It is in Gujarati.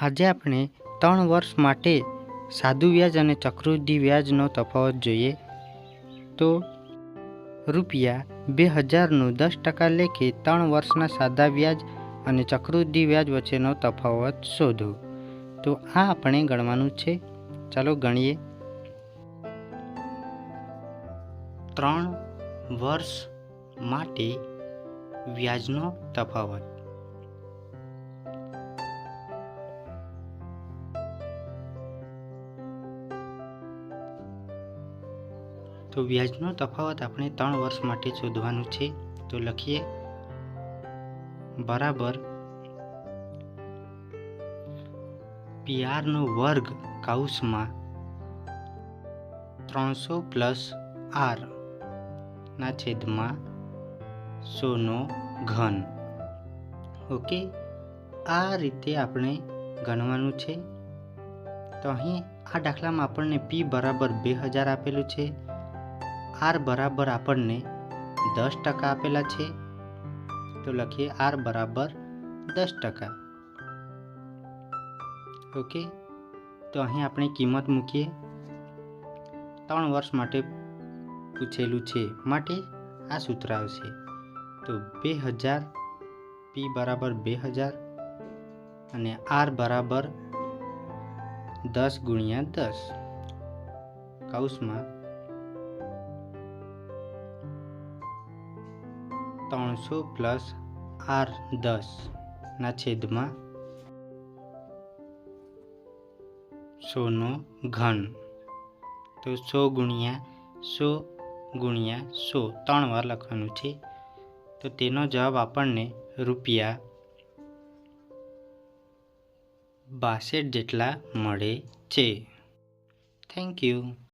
આજે આપણે ત્રણ વર્ષ માટે સાદું વ્યાજ અને ચક્રવૃદ્ધિ વ્યાજનો તફાવત જોઈએ. તો રૂપિયા બે હજારનું દસ ટકા લેખે ત્રણ વર્ષના સાદા વ્યાજ અને ચક્રવૃદ્ધિ વ્યાજ વચ્ચેનો તફાવત શોધો. તો આ આપણે ગણવાનું છે. ચાલો ગણીએ. ત્રણ વર્ષ માટે વ્યાજનો તફાવત. તો વ્યાજનો તફાવત આપણે ત્રણ વર્ષ માટે શોધવાનું છે. તો લખીએ. બરાબર. પીઆરનો વર્ગ કાઉસમાં ત્રણસો પ્લસ આર ના છેદમાં સોનો ઘન. ઓકે? આ રીતે આપણે ગણવાનું છે. તો અહીં આ દાખલામાં આપણને પી બરાબર બે હજાર આપેલું છે. આર બરાબર આપણને દસ ટકા આપેલા છે. તો લખીએ આર બરાબર દસ ટકા. ઓકે? તો અહીં આપણે કિંમત મૂકીએ. ત્રણ વર્ષ માટે પૂછેલું છે. માટે આ સૂત્ર આવશે. તો બે હજાર પી બરાબર બે હજાર અને આર બરાબર દસ ગુણ્યા દસ. કૌંસમાં ત્રણસો પ્લસ આર દસના છેદમાં સોનો ઘન. તો સો ગુણ્યા સો ગુણ્યા સો ત્રણ વાર લખવાનું છે. તો તેનો જવાબ આપણને રૂપિયા બાસઠ જેટલા મળે છે. Thank you